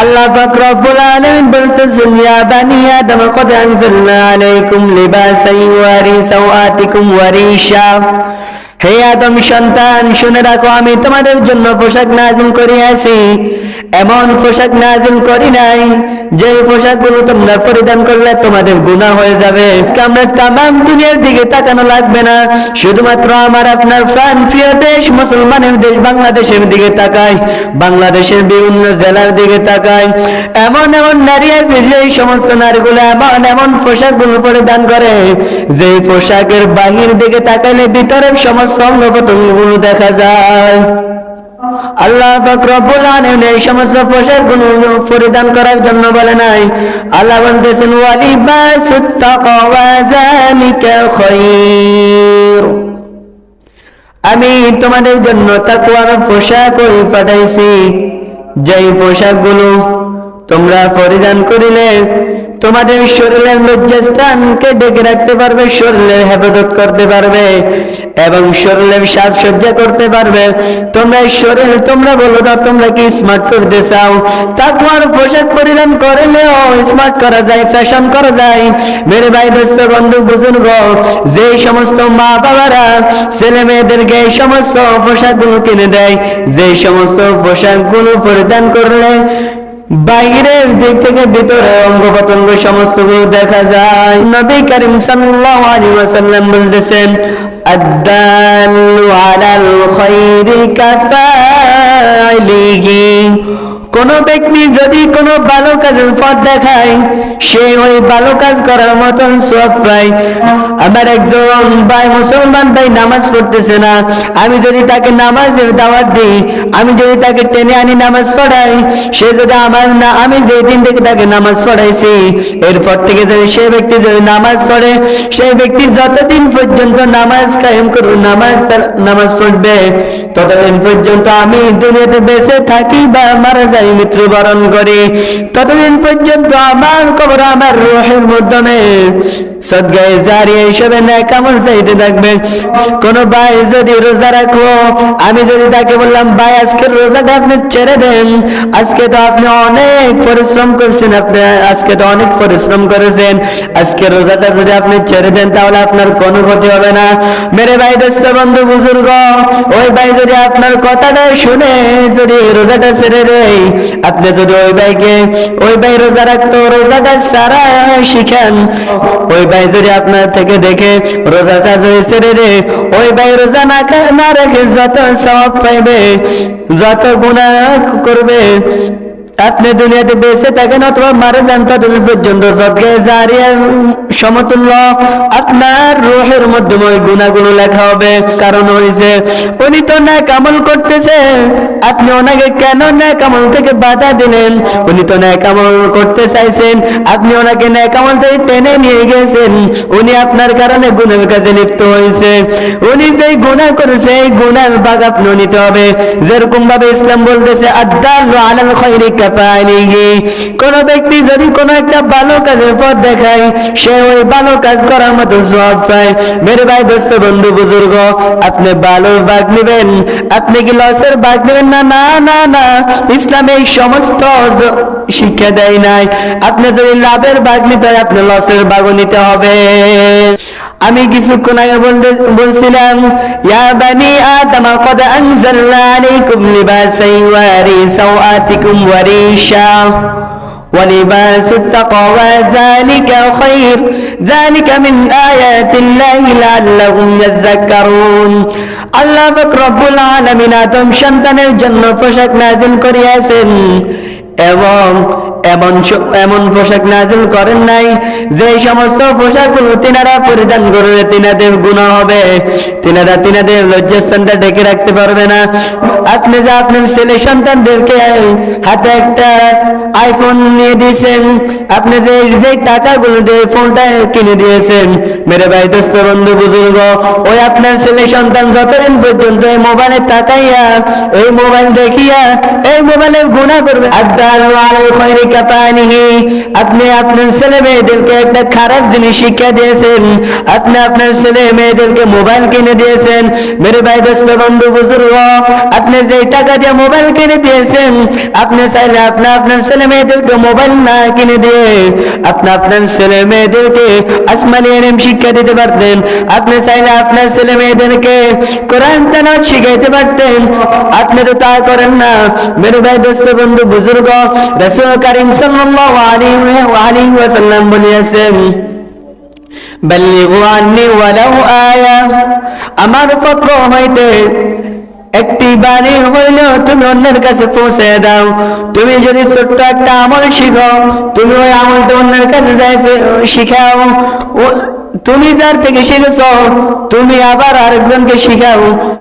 আল্লাহ পাক রব্বুল আলামিন বলতেছেন ইয়া বানি আদম কদ আনজালনা আলাইকুম লিবাসান ইউয়ারি সাওআতিকুম ওয়া রিশা হে আদম সন্তান শুনে রাখো আমি তোমাদের জন্য পোশাক নাজিল করিয়াছি এমন পোশাক নাজিল করি নাই যে পোশাকগুলো তোমরা পরিধান করলে তোমাদের গুনাহ হয়ে যাবে। আজকে আমরা তামাম দুনিয়ার দিকে তাকানো লাগবে না। শুধুমাত্র আমার আপনার প্রাণ প্রিয় দেশ, মুসলমানের দেশ বাংলাদেশের দিকে তাকাই, বাংলাদেশের বিভিন্ন জেলার দিকে তাকাই। এমন এমন নারী আছে যে সমস্ত নারীগুলো এমন এমন পোশাকগুলো পরিধান করে। যে পোশাকের বাহির দিকে তাকাইলে ভিতরের সমস্ত অঙ্গ দেখা যায়। আল্লাহ এই সমস্ত পরিধান করার জন্য বলে নাই। আল্লাহ বলতেছেন আমি তোমাদের জন্য তাকওয়ার পোশাক পাঠাইছি। যেই পোশাকগুলো তোমরা পরিধান করিলে তোমাদের শরীরের লজ্জাস্থানকে ডেকে রাখতে পারবে? শরীরের হেফাজত করতে পারবে এবং শরীরের সাজসজ্জা করতে পারবে। তোমরা শরীর তোমরা বলো দাও তোমরা কি স্মার্ট করতে চাও? তাকওয়ার পোশাক পরিধান করলেও স্মার্ট করা যায় ফ্যাশন করা যায়। মেরে ভাই দোস্ত বন্ধু, বুজুর্গ, যে সমস্ত মা বাবারা ছেলে মেয়েদেরকে এই সমস্ত পোশাকগুলো কিনে দেয়, যে সমস্ত পোশাকগুলো পরিধান করলে বাইরের দিক থেকে ভিতরে অঙ্গ প্রত্যঙ্গ সমস্ত দেখা যায়। নবী করিম সাল্লাল্লাহু আলাইহি ওয়াসাল্লাম বলতেছেন আদাল আলাল খায়রি কাফাইলিহি। কোন ব্যক্তি যদি কোনো ভালো কাজের পথ দেখায়, সে ওই ভালো কাজ করার মতন সব পায়। আমার একজন ভাই মুসলমান ভাই নামাজ পড়তেছে না, আমি যদি তাকে নামাজের দাওয়াত দিই, আমি যদি তাকে টেনে আনি নামাজ পড়াই, সে যদি আমার না, আমি যে দিন থেকে তাকে নামাজ পড়াইছি, এরপর থেকে যদি সে ব্যক্তি যদি নামাজ পড়ে সেই ব্যক্তি যতদিন পর্যন্ত নামাজ কায়েম করবে, নামাজ নামাজ পড়বে, ততদিন পর্যন্ত আমি দুনিয়াতে বেঁচে থাকি বা মারা যাই। মৃত্যুবরণ করি। ততদিন পর্যন্ত আমার কবর আমার রোহের মাধ্যমে। সদগায়ে জারি হিসেবে ন্যাক আমল চাইতে থাকবে। কোন ভাই যদি রোজা রাখো, আমি যদি তাকে বললাম, ভাই, আজকে রোজাটা আপনি ছেড়ে দেন। আজকে তো আপনি অনেক পরিশ্রম করছেন আপনি, আজকে তো অনেক পরিশ্রম করেছেন। আজকে রোজাটা যদি আপনি ছেড়ে দেন, তাহলে আপনার কোনো ক্ষতি হবে না। মেরে ভাই, দোস্ত, বন্ধু, বুজুর্গ, ওই ভাই যদি আপনার কথাটা শুনে যদি রোজাটা ছেড়ে দেয়, আপনি যদি ওই ভাইকে, ওই ভাই রোজা রাখতো, রোজাটা সারা শিখেন। ওই ভাই যদি আপনার থেকে দেখে রোজাটা যদি ছেড়ে দে ওই ভাই রোজা না না রেখে যত সব পাইবে, যত গুণা করবে আপনি দুনিয়াতে বেঁচে থাকেন অথবা মারা যান, ততদিন পর্যন্ত সদকে জারিয়ার সমতুল্য। আপনার রোহের মাধ্যমে ওই গুণাগুলো লেখা হবে। কারণ হয়েছে উনি তো ন্যাক আমল করতেছে। আপনি ওনাকে কেন ন্যাক আমল থেকে বাধা দিলেন? উনি তো ন্যাক আমল করতে চাইছেন। আপনি ওনাকে ন্যাক আমল থেকে টেনে নিয়ে গেছেন। উনি আপনার কারণে গুণের কাজে লিপ্ত হয়েছে। উনি যেই গুণা করেছে, এই গুণার ভাগ আপনিও নিতে হবে। যেরকম ভাবে ইসলাম বলতেছে আদাল্লু আলাল খায়রি কাফাইলিহি কোন ব্যক্তি যদি কোন একটা ভালো কাজের পথ দেখায়, সে ওই ভালো কাজ করার মতো সব পায়। মেরে ভাই দোস্ত, বন্ধু, বুজুর্গ, আপনি ভালো ভাগ নেবেন। আপনি কি লসের ভাগ নেবেন? না না না না। ইসলাম এই সমস্ত শিক্ষা দেয় নাই। আপনি যদি লাভের ভাগ নিতে হয়, আপনি লসের ভাগও নিতে হবে। আমি কিছুক্ষণ আগে বলতে বলছিলাম ইয়া বানি আদম কদ আনজালনা আলাইকুম লিবাসান ইউয়ারি সাওআতিকুম ওয়া রিশা ولباس التقوى ذلك خير ذلك من آيات الله لعلهم يذكرون আল্লাহ পাক রব্বুল আলামিন আদম সন্তানের জন্য পোশাক নাজিল করিয়াছেন এবং এমন এমন পোশাক নাজিল করেন নাই। যে সমস্ত পোশাকগুলো তিনারা পরিধান করলে তিনাদের গুণা হবে। তিনারা তিনাদের লজ্জাস্থানটা ডেকে রাখতে পারবে না। আপনি যে আপনার ছেলে সন্তানদেরকে হাতে একটা আইফোন নিয়ে দিয়েছেন, আপনি যে যে টাকাগুলো দিয়ে ফোনটা কিনে দিয়েছেন, মেরে ভাই দোস্ত বন্ধু বুজুর্গ, ওই আপনার ছেলে সন্তান যতদিন পর্যন্ত এই মোবাইলে তাকাইয়া, এই মোবাইল দেখিয়া, এই মোবাইলের গুণা করবে। আদাল আলাই খৈরি কাফানিহি আপনি আপনার ছেলে মেয়েদেরকে একটা খারাপ জিনিস শিক্ষা দিয়েছেন আপনি আপনার ছেলে মেয়েদেরকে মোবাইল কিনে দিয়েছেন মেরে ভাই দোস্ত বন্ধু বুজুর্গ আপনি যে টাকা দিয়ে মোবাইল কিনে দিয়েছেন আপনি চাইলে আপনি আপনার ছেলে মেয়েদেরকে মোবাইল না কিনে দিয়ে আপনি আপনার ছেলে মেয়েদেরকে আসমানি এরম শিক্ষা দিতে পারতেন আপনি চাইলে আপনার ছেলে মেয়েদেরকে কোরআন তেনাত শিখাইতে পারতেন আপনি তো তা করেন না মেরু ভাই দোস্ত বন্ধু বুজুর্গ রসুল করিম সাল্লাল্লাহু আলাইহি ওয়া আলিহি ওয়াসাল্লাম বলিয়াছেন বাল্লিগু আন্নি ওয়ালাউ আয়া আমার পক্ষ হইতে একটি বাণী হইলেও তুমি অন্যের কাছে পৌঁছে দাও তুমি যদি ছোট্ট একটা আমল শিখো তুমি ওই আমলটা অন্যের কাছে যাই শিখাও তুমি যার থেকে শিখেছ তুমি আবার আরেকজনকে শিখাও